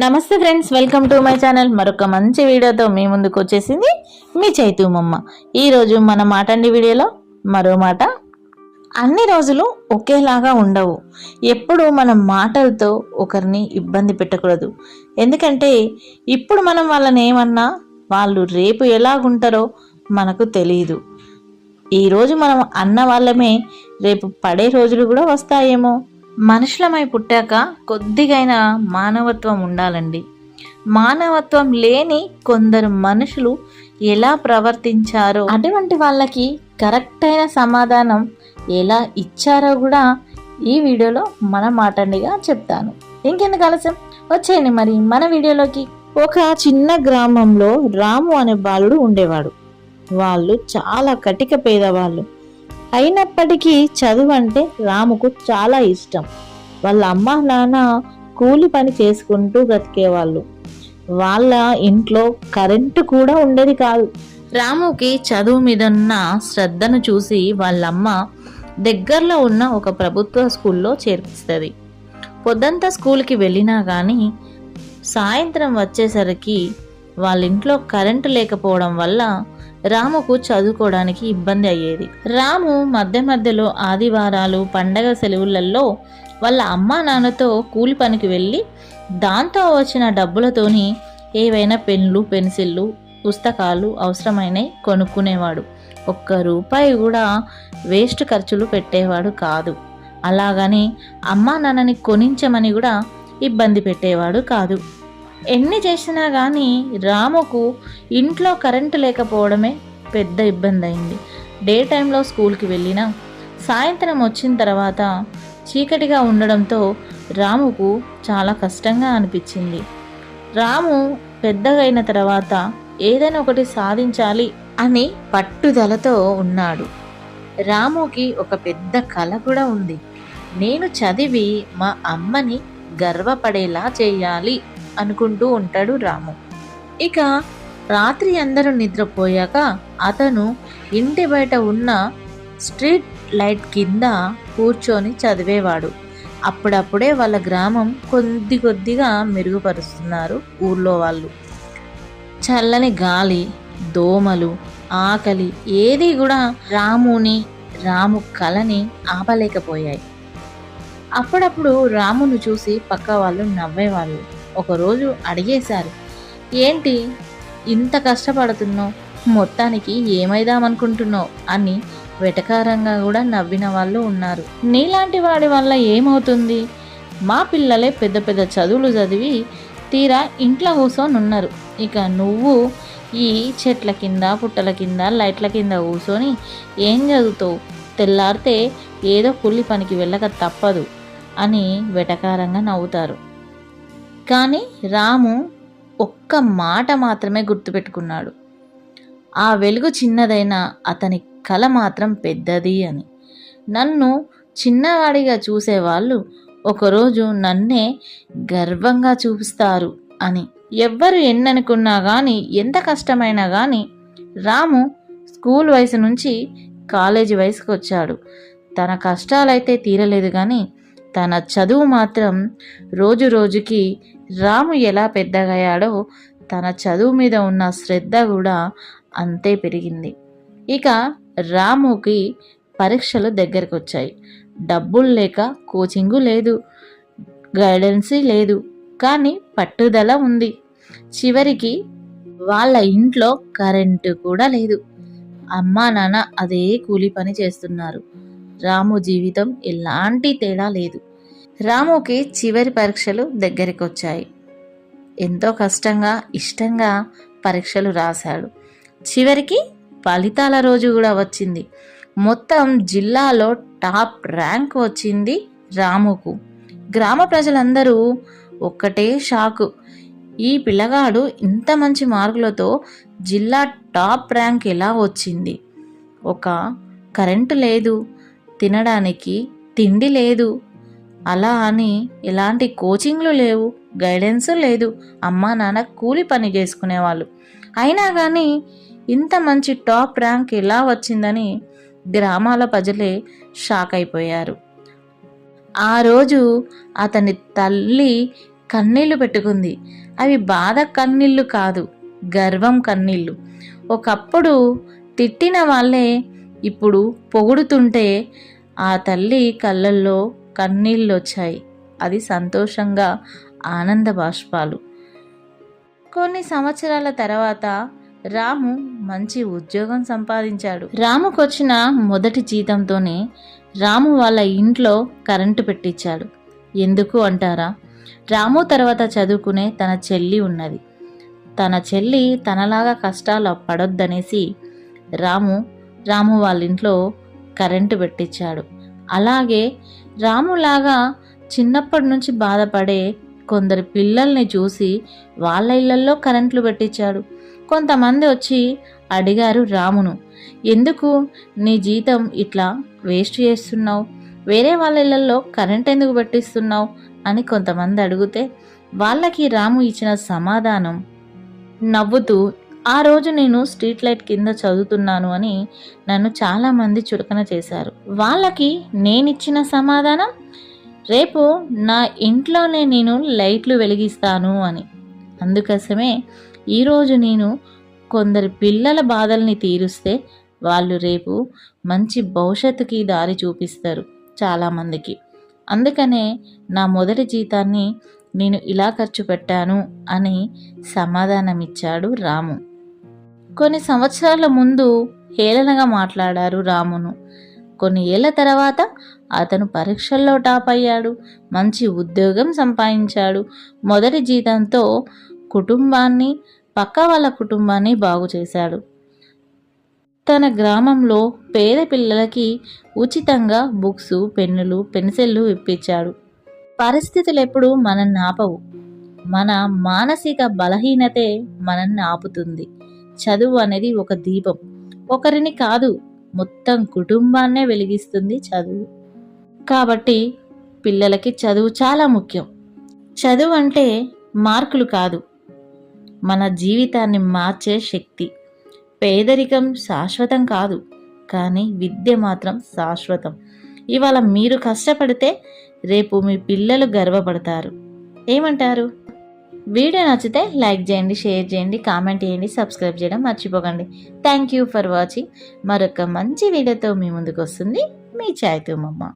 నమస్తే friends welcome to my channel. మరొక మంచి వీడియోతో మీ ముందుకు వచ్చేసింది మీ చైతూమమ్మ ఈరోజు మన మాటండి వీడియోలో మరో మాట. అన్ని రోజులు ఒకేలాగా ఉండవు. ఎప్పుడు మనం మాటలతో ఒకరిని ఇబ్బంది పెట్టకూడదు. ఎందుకంటే ఇప్పుడు మనం వాళ్ళని ఏమన్నా వాళ్ళు రేపు ఎలాగుంటారో మనకు తెలియదు ఈరోజు మనం అన్న వాళ్ళమే రేపు పడే రోజులు కూడా వస్తాయేమో. మనుషులమై పుట్టాక కొద్దిగైనా మానవత్వం ఉండాలండి. మానవత్వం లేని కొందరు మనుషులు ఎలా ప్రవర్తించారో అటువంటి వాళ్ళకి కరెక్ట్ అయిన సమాధానం ఎలా ఇచ్చారో కూడా ఈ వీడియోలో మన మాటండిగా చెప్తాను. ఇంకెందుకు ఆలస్యం? వచ్చేయండి మరి. మన వీడియోలోకి. ఒక చిన్న గ్రామంలో రాము అనే బాలుడు ఉండేవాడు. వాళ్ళు చాలా కటిక పేదవాళ్ళు. అయినప్పటికీ చదువు అంటే రాముకు చాలా ఇష్టం. వాళ్ళ అమ్మ నాన్న కూలి పని చేసుకుంటూ బ్రతికేవాళ్ళు. వాళ్ళ ఇంట్లో కరెంటు కూడా ఉండేది కాదు. రాముకి చదువు మీద ఉన్న శ్రద్ధను చూసి వాళ్ళమ్మ దగ్గరలో ఉన్న ఒక ప్రభుత్వ స్కూల్లో చేర్పిస్తుంది. పొద్దంతా స్కూల్కి వెళ్ళినా కానీ సాయంత్రం వచ్చేసరికి వాళ్ళ ఇంట్లో కరెంటు లేకపోవడం వల్ల రాముకు చదువుకోవడానికి ఇబ్బంది అయ్యేది. రాము మధ్య మధ్యలో ఆదివారాలు పండగ సెలవులలో వాళ్ళ అమ్మా నాన్నతో కూలి పనికి వెళ్ళి దాంతో వచ్చిన డబ్బులతోని ఏవైనా పెన్లు పెన్సిళ్ళు పుస్తకాలు అవసరమైనవి కొనుక్కునేవాడు. ఒక్క రూపాయి కూడా వేస్ట్ ఖర్చులు పెట్టేవాడు కాదు. అలాగని అమ్మా నాన్నని కొనించమని కూడా ఇబ్బంది పెట్టేవాడు కాదు. ఎన్ని చేసినా కానీ రాముకు ఇంట్లో కరెంటు లేకపోవడమే పెద్ద ఇబ్బంది అయింది డే టైంలో స్కూల్కి వెళ్ళినా సాయంత్రం వచ్చిన తర్వాత చీకటిగా ఉండడంతో రాముకు చాలా కష్టంగా అనిపించింది. రాము పెద్దగైన తర్వాత ఏదైనా ఒకటి సాధించాలి అని పట్టుదలతో ఉన్నాడు. రాముకి ఒక పెద్ద కళ కూడా ఉంది. నేను చదివి మా అమ్మని గర్వపడేలా చేయాలి అనుకుంటూ ఉంటాడు రాము. ఇక రాత్రి అందరూ నిద్రపోయాక అతను ఇంటి బయట ఉన్న స్ట్రీట్ లైట్ కింద కూర్చొని చదివేవాడు. అప్పుడప్పుడే వాళ్ళ గ్రామం కొద్ది కొద్దిగా మెరుగుపరుస్తున్నారు ఊర్లో వాళ్ళు. చల్లని గాలి దోమలు ఆకలి ఏది కూడా రాముని రాము కళని ఆపలేకపోయాయి. అప్పుడప్పుడు రామును చూసి పక్క వాళ్ళు నవ్వేవాళ్ళు. ఒకరోజు అడిగేశారు ఏంటి ఇంత కష్టపడుతున్నావు? మొత్తానికి ఏమైదామనుకుంటున్నావు? అని వెటకారంగా కూడా నవ్విన వాళ్ళు ఉన్నారు. నీలాంటి వాడి వల్ల ఏమవుతుంది? మా పిల్లలే పెద్ద పెద్ద చదువులు చదివి తీరా ఇంట్లో కూర్చొని ఉన్నారు ఇక నువ్వు ఈ చెట్ల కింద పుట్టల కింద లైట్ల కింద కూర్చొని ఏం చదువుతావు? తెల్లారితే ఏదో కుళ్ళి పనికి వెళ్ళక తప్పదు అని వెటకారంగా నవ్వుతారు. కానీ రాము ఒక్క మాట మాత్రమే గుర్తుపెట్టుకున్నాడు. ఆ వెలుగు చిన్నదైనా అతని కళ మాత్రం పెద్దది అని. నన్ను చిన్నవాడిగా చూసేవాళ్ళు ఒకరోజు నన్నే గర్వంగా చూపిస్తారు అని. ఎవ్వరు ఎన్ననుకున్నా కానీ ఎంత కష్టమైనా కానీ రాము స్కూల్ వయసు నుంచి కాలేజీ వయసుకు వచ్చాడు తన కష్టాలైతే తీరలేదు కానీ తన చదువు మాత్రం రోజు రోజుకి రాము ఎలా పెద్దగయ్యాడో తన చదువు మీద ఉన్న శ్రద్ధ కూడా అంతే పెరిగింది. ఇక రాముకి పరీక్షలు దగ్గరకు వచ్చాయి డబ్బులు లేక కోచింగు లేదు గైడెన్సీ లేదు కానీ పట్టుదల ఉంది. చివరికి వాళ్ళ ఇంట్లో కరెంటు కూడా లేదు. అమ్మా నాన్న అదే కూలి పని చేస్తున్నారు. రాము జీవితం ఎలాంటి తేడా లేదు. రాముకి చివరి పరీక్షలు దగ్గరికి వచ్చాయి ఎంతో కష్టంగా ఇష్టంగా పరీక్షలు రాశాడు. చివరికి ఫలితాల రోజు కూడా వచ్చింది. మొత్తం జిల్లాలో టాప్ ర్యాంక్ వచ్చింది రాముకు. గ్రామ ప్రజలందరూ ఒక్కటే షాకు. ఈ పిల్లగాడు ఇంత మంచి మార్కులతో జిల్లా టాప్ ర్యాంక్ ఎలా వచ్చింది? ఒక కరెంటు లేదు. తినడానికి తిండి లేదు. అలా అని ఎలాంటి కోచింగ్లు లేవు గైడెన్స్ లేదు. అమ్మా నాన్న కూలి పని చేసుకునేవాళ్ళు. అయినా కానీ ఇంత మంచి టాప్ ర్యాంక్ ఎలా వచ్చిందని గ్రామాల ప్రజలే షాక్ అయిపోయారు. ఆ రోజు అతని తల్లి కన్నీళ్ళు పెట్టుకుంది. అవి బాధ కన్నీళ్ళు కాదు గర్వం కన్నీళ్ళు. ఒకప్పుడు తిట్టిన వాళ్ళే ఇప్పుడు పొగుడుతుంటే ఆ తల్లి కళ్ళల్లో కన్నీళ్ళు వచ్చాయి అది సంతోషంగా ఆనంద బాష్పాలు. కొన్ని సంవత్సరాల తర్వాత రాము మంచి ఉద్యోగం సంపాదించాడు. రాముకొచ్చిన మొదటి జీతంతోనే రాము వాళ్ళ ఇంట్లో కరెంటు పెట్టించాడు. ఎందుకు అంటారా? రాము తర్వాత చదువుకునే తన చెల్లి ఉన్నది. తన చెల్లి తనలాగా కష్టాలు పడొద్దనేసి రాము రాము వాళ్ళ ఇంట్లో కరెంటు పెట్టించాడు. అలాగే రాములాగా చిన్నప్పటి నుంచి బాధపడే కొందరు పిల్లల్ని చూసి వాళ్ళ ఇళ్ళల్లో కరెంట్లు పెట్టించాడు. కొంతమంది వచ్చి అడిగారు రామును ఎందుకు నీ జీతం ఇట్లా వేస్ట్ చేస్తున్నావు? వేరే వాళ్ళ ఇళ్ళలో కరెంట్ ఎందుకు పెట్టిస్తున్నావు? అని కొంతమంది అడిగితే వాళ్ళకి రాము ఇచ్చిన సమాధానం నవ్వుతూ ఆ రోజు నేను స్ట్రీట్ లైట్ కింద చదువుతున్నాను అని నన్ను చాలామంది చులకన చేశారు. వాళ్ళకి నేనిచ్చిన సమాధానం రేపు నా ఇంట్లోనే నేను లైట్లు వెలిగిస్తాను అని. అందుకోసమే ఈరోజు నేను కొందరి పిల్లల బాధల్ని తీరుస్తే వాళ్ళు రేపు మంచి భవిష్యత్తుకి దారి చూపిస్తారు చాలామందికి అందుకనే నా మొదటి జీతాన్ని నేను ఇలా ఖర్చు పెట్టాను అని సమాధానమిచ్చాడు రాము. కొన్ని సంవత్సరాల ముందు హేళనగా మాట్లాడారు రామును. కొన్ని ఏళ్ళ తర్వాత అతను పరీక్షల్లో టాప్ అయ్యాడు మంచి ఉద్యోగం సంపాదించాడు. మొదటి జీతంతో కుటుంబాన్ని పక్క వాళ్ళ కుటుంబాన్ని బాగు చేశాడు. తన గ్రామంలో పేద పిల్లలకి ఉచితంగా బుక్స్ పెన్నులు పెన్సిళ్ళు ఇప్పించాడు. పరిస్థితులు ఎప్పుడు మనల్ని ఆపవు. మన మానసిక బలహీనతే మనల్ని ఆపుతుంది. చదువు అనేది ఒక దీపం. ఒకరిని కాదు మొత్తం కుటుంబాన్నే వెలిగిస్తుంది చదువు. కాబట్టి పిల్లలకి చదువు చాలా ముఖ్యం. చదువు అంటే మార్కులు కాదు. మన జీవితాన్ని మార్చే శక్తి. పేదరికం శాశ్వతం కాదు కానీ విద్య మాత్రం శాశ్వతం. ఇవాళ మీరు కష్టపడితే రేపు మీ పిల్లలు గర్వపడతారు. ఏమంటారు? వీడియో నచ్చితే లైక్ చేయండి షేర్ చేయండి కామెంట్ చేయండి సబ్స్క్రైబ్ చేయడం మర్చిపోకండి. థ్యాంక్ యూ ఫర్ వాచింగ్ మరొక మంచి వీడియోతో మీ ముందుకు వస్తుంది మీ చాయ్తూ మమ్మ